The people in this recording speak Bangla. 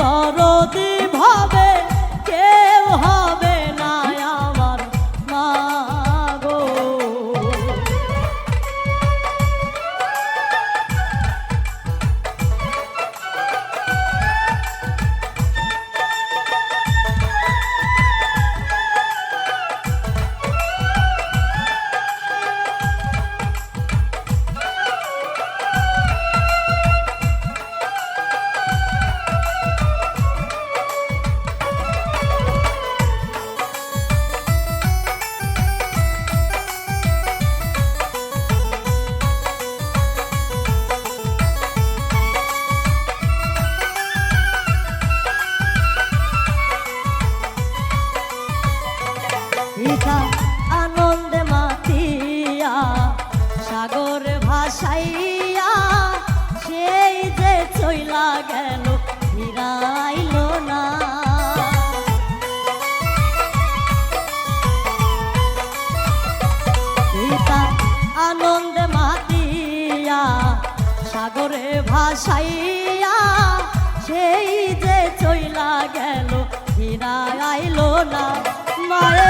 করো দিব পিতা আনন্দে মাতিয়া, সাগরে ভাসাইয়া, সেই যে চইলা গেল, ফিরাইল না। পিতা আনন্দে মাতিয়া, সাগরে ভাসাইয়া, সেই যে চইলা গেল ফিরা আইলো না। মায়ের